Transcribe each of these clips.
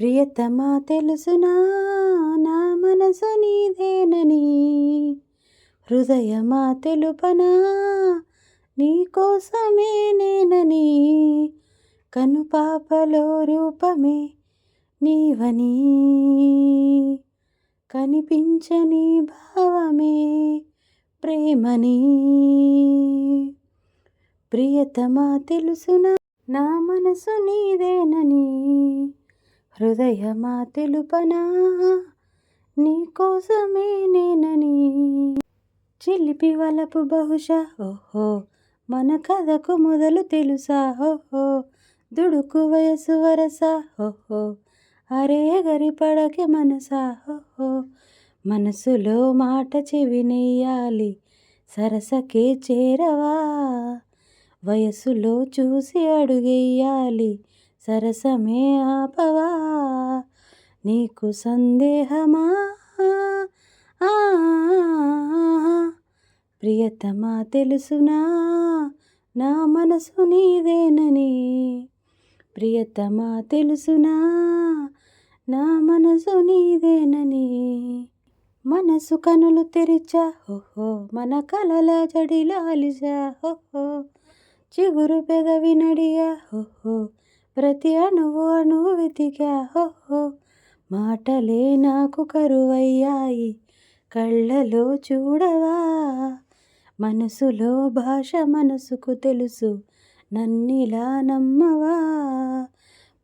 ప్రియతమా తెలుసునా? నా మనసు నీదేనని. హృదయమా తెలుపనా? నీకోసమే నేనని. కనుపాపలో రూపమే నీవని. కనిపించని భావమే ప్రేమని. ప్రియతమా తెలుసునా? నా మనసు నీదేనని. హృదయమా తెలుపనా? నీకోసమే నేనని చిలిపి వలపు బహుశా? ఓహో మన కథకు మొదలు తెలుసా? ఓహో దుడుకు వయసు వరసా? ఓహో అరే గరి పడకే మనసా? ఓహో మనసులో మాట చెవినెయ్యాలి సరసకే చేరవా? వయసులో చూసి అడుగెయ్యాలి సరసమే ఆపవా? నీకు సందేహమా? ఆ, ప్రియతమా తెలుసునా? నా మనసు నీదేనని. ప్రియతమా తెలుసునా? నా మనసు నీదేనని. మనసు కనులు తెరిచా? ఓహో మన కలల జడిలాలిసా ఓహో చిగురు పెదవి నడియా? ఓహో ప్రతి అణువు అణువు వెతికా? ఓహో మాటలే నాకు కరువయ్యాయి కళ్ళలో చూడవా? మనసులో భాష మనసుకు తెలుసు నన్నిలా నమ్మవా?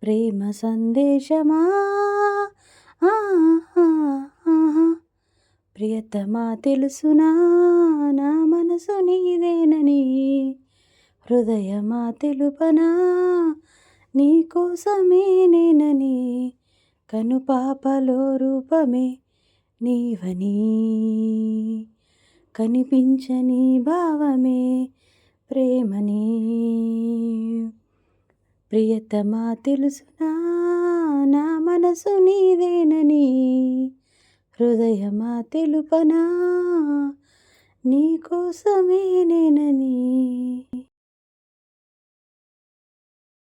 ప్రేమ సందేశమా? ప్రియతమా తెలుసునా? నా మనసు నీదేనని. హృదయమా తెలుపనా? నీకోసమే నేనని. కనుపాపలో రూపమే నీవని. కనిపించని భావమే ప్రేమని. ప్రియతమా తెలుసునా? నా మనసు నీదేనని హృదయమా తెలుపనా? నీకోసమే నేనని.